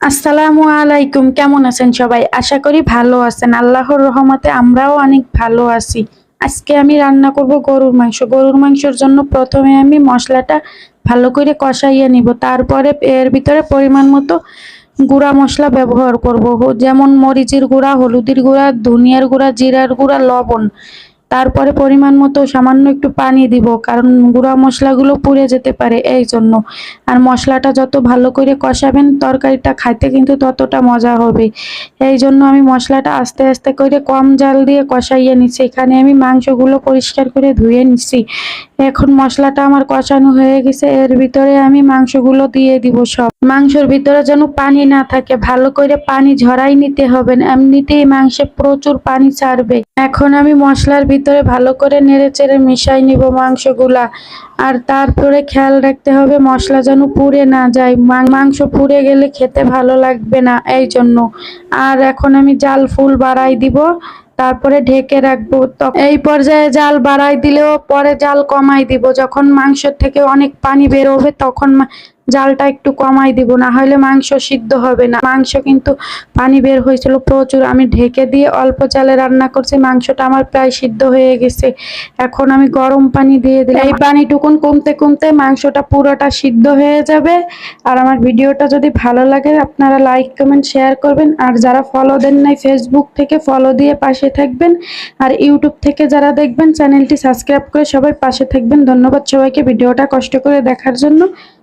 আসসালামু আলাইকুম, কেমন আছেন সবাই? আশা করি ভালো আছেন। আল্লাহর রহমতে আমরাও অনেক ভালো আছি। আজকে আমি রান্না করব গরুর মাংস। গরুর মাংসের জন্য প্রথমে আমি মশলাটা ভালো করে কষাইয়ে নিব। তারপরে এর ভিতরে পরিমাণ মতো গুঁড়া মশলা ব্যবহার করব। যেমন মরিচের গুঁড়া, হলুদের গুঁড়া, ধনিয়ার গুঁড়া, জিরার গুঁড়া, লবণ। তারপরে পরিমাণ মতো সামান্য একটু পানি দিব, কারণ গুঁড়া মশলাগুলো পুড়ে যেতে পারে এই জন্য। আর মশলাটা যত ভালো করে কষাবেন, তরকারিটা খাইতে কিন্তু ততটা মজা হবে। এই জন্য আমি মশলাটা আস্তে আস্তে করে কম জাল দিয়ে কষাইয়ে নিচ্ছি। এখানে আমি মাংসগুলো পরিষ্কার করে ধুয়ে নিচ্ছি। এখন মশলাটা আমার কষানো হয়ে গেছে। এর ভিতরে আমি মাংসগুলো দিয়ে দিব সব। মাংসের ভিতরে যেন পানি না থাকে, ভালো করে পানি ঝরাই নিতে হবে। এমনিতেই মাংসে প্রচুর পানি ছাড়বে। এখন আমি মশলার ভালো করে নেড়ে চেড়ে মিশাই নিব মাংসগুলা। আর তারপরে খেয়াল রাখতে হবে মশলা যেন পুড়ে না যায়। মাংস পুড়ে গেলে খেতে ভালো লাগবে না এই জন্য। আর এখন আমি জাল ফুল বাড়াই দিব, তারপরে ঢেকে রাখব। এই পর্যায়ে জাল বাড়াই দিলেও পরে জাল কমাই দিব। যখন মাংসের থেকে অনেক পানি বেরোবে তখন জালটা একটু কমাই দিব, না হলে মাংস সিদ্ধ হবে না। মাংস কিন্তু পানি বের হয়েছিল প্রচুর। আমি ঢেকে দিয়ে অল্প চালে রান্না করছি, মাংসটা আমার প্রায় সিদ্ধ হয়ে গেছে। এখন আমি গরম পানি দিয়ে দিলাম। এই পানিটুকুন কমতে কমতে মাংসটা পুরোটা সিদ্ধ হয়ে যাবে। আর আমার ভিডিওটা যদি ভালো লাগে, আপনারা লাইক, কমেন্ট, শেয়ার করবেন। আর যারা ফলো দেন নাই ফেসবুক থেকে ফলো দিয়ে পাশে থাকবেন। আর ইউটিউব থেকে যারা দেখবেন, চ্যানেলটি সাবস্ক্রাইব করে সবাই পাশে থাকবেন। ধন্যবাদ সবাইকে ভিডিওটা কষ্ট করে দেখার জন্য।